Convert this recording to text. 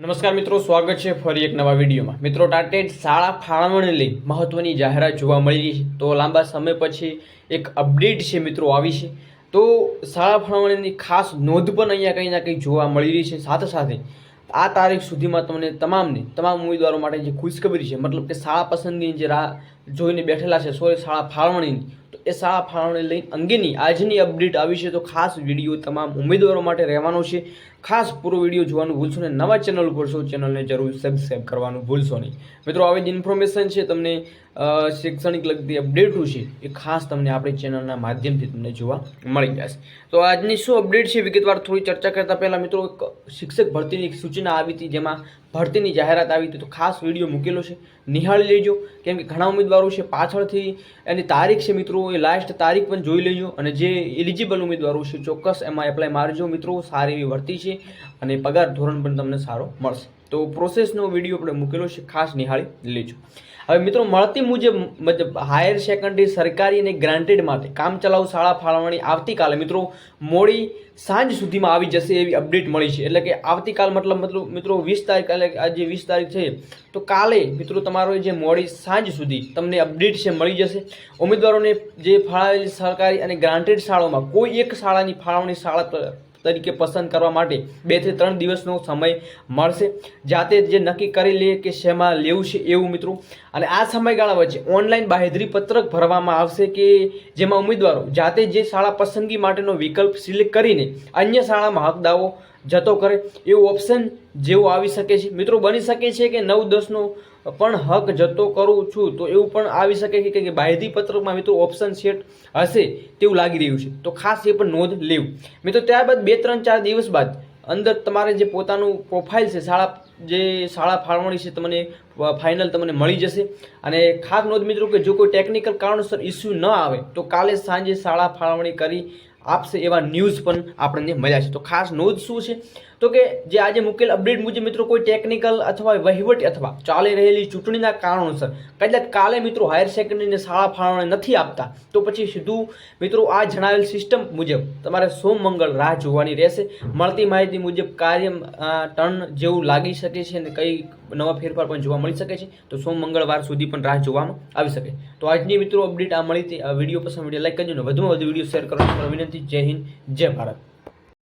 નમસ્કાર મિત્રો, સ્વાગત છે ફરી એક નવા વિડીયોમાં. મિત્રો ટાટેડ શાળા ફાળવણી લઈ મહત્વની જાહેરાત જોવા મળી રહી છે. તો લાંબા સમય પછી એક અપડેટ છે મિત્રો આવી છે. તો શાળા ફાળવણીની ખાસ નોંધ પણ અહીંયા કંઈ ના કંઈ જોવા મળી રહી છે. સાથે સાથે આ તારીખ સુધીમાં તમને તમામને તમામ ઉમેદવારો માટે જે ખુશખબરી છે, મતલબ કે શાળા પસંદગીની જે રાહ જોઈને બેઠેલા છે, સોરી શાળા ફાળવણીની. તો એ શાળા ફાળવણી લઈ અંગેની આજની અપડેટ આવી છે. તો ખાસ વીડિયો તમામ ઉમેદવારો માટે રહેવાનો છે. ખાસ પૂરો વીડિયો જોવાનું ભૂલશો નહીં. નવા ચેનલ ઉપર છો ચેનલને જરૂર સબસ્ક્રાઈબ કરવાનું ભૂલશો નહીં. મિત્રો, આવી જ ઇન્ફોર્મેશન છે તમને શૈક્ષણિક લગતી અપડેટો છે, એ ખાસ તમને આપણી ચેનલના માધ્યમથી તમને જોવા મળી જશે. તો આજની શું અપડેટ છે? વિગતવાર થોડી ચર્ચા કરતા પહેલાં મિત્રો શિક્ષક ભરતીની સૂચના આવી હતી જેમાં ભરતીની જાહેરાત આવી હતી. તો ખાસ વીડિયો મૂકેલો છે. નિહાળી લેજો. કેમ કે ઘણા ઉમેદવારો છે પાછળથી. એની તારીખ છે મિત્રો, એ લાસ્ટ તારીખ પણ જોઈ લેજો અને જે એલિજિબલ ઉમેદવારો છે, ચોક્કસ એમાં એપ્લાય મારજો મિત્રો. સારી એવી ભરતી છે અને પગાર ધોરણ પણ તમને સારો મળશે. તો પ્રોસેસનો વીડિયો આપણે મૂકેલો છે, ખાસ નિહાળી લેજો. હવે મિત્રો, મળતી મુજબ, મતલબ હાયર સેકન્ડરી સરકારી અને ગ્રાન્ટેડ માટે કામચલાઉ શાળા ફાળવણી આવતીકાલે મિત્રો, મોડી સાંજ સુધીમાં આવી જશે એવી અપડેટ મળી છે. એટલે કે આવતીકાલ મતલબ મતલબ, મિત્રો, વીસ તારીખ એટલે આજે વીસ તારીખ છે, તો કાલે મિત્રો તમારો જે મોડી સાંજ સુધી તમને અપડેટ છે, મળી જશે. ઉમેદવારોને જે ફાળવેલી સરકારી અને ગ્રાન્ટેડ શાળાઓમાં કોઈ એક શાળાની ફાળવણી શાળા તરીકે પસંદ કરવા માટે બેથી ત્રણ દિવસનો સમય મળશે. જાતે જે નક્કી કરી લે કે શેમાં લેવું છે એવું મિત્રો. અને આ સમયગાળા વચ્ચે ઓનલાઈન બાહેધરી પત્રક ભરવામાં આવશે કે જેમાં ઉમેદવારો જાતે જે શાળા પસંદગી માટેનો વિકલ્પ સિલેક્ટ કરીને અન્ય શાળામાં હક દાવો જતો કરે એવું ઓપ્શન જેવું આવી શકે છે. મિત્રો, બની શકે છે કે નવ દસનો પણ હક જતો કરું છું તો એવું પણ આવી શકે છે કે બાયધી પત્રકમાં મિત્રો ઓપ્શન સેટ હશે તેવું લાગી રહ્યું છે. તો ખાસ એ પણ નોંધ લેવું. મિત્રો, ત્યારબાદ બે, ત્રણ, ચાર દિવસ બાદ અંદર તમારે જે પોતાનું પ્રોફાઇલ છે, શાળા જે શાળા ફાળવણી છે, તમને ફાઇનલ તમને મળી જશે. અને ખાસ નોંધ મિત્રો કે જો કોઈ ટેકનિકલ કારણોસર ઇસ્યુ ન આવે, તો કાલે સાંજે શાળા ફાળવણી કરી આપશે એવા ન્યૂઝ પણ આપણને મળ્યા છે. તો ખાસ નોંધ શું છે? તો કે જે આજે મુકેલ અપડેટ મુજબ મિત્રો કોઈ ટેકનિકલ અથવા વહીવટ અથવા ચાલી રહેલી ચૂંટણીના કારણોસર કદાચ કાલે મિત્રો હાયર સેકન્ડરીને શાળા ફાળવણી નથી આપતા, તો પછી સીધું મિત્રો આ જણાવેલ સિસ્ટમ મુજબ તમારે સોમ મંગળ રાહ જોવાની રહેશે. મળતી માહિતી મુજબ કાર્ય ટર્ન જેવું લાગી શકે છે અને કઈ નવા ફેરફાર પણ જોવા મળી શકે છે, તો સોમ મંગળવાર સુધી પણ રાહ જોવામાં આવી શકે. તો આજની મિત્રો અપડેટ આ મળી હતી. આ વીડિયો પસંદ વીડિયો લાઈક કરજો ને વધુમાં વધુ વીડિયો શેર કરવાની વિનંતી. જય હિન્દ, જય ભારત.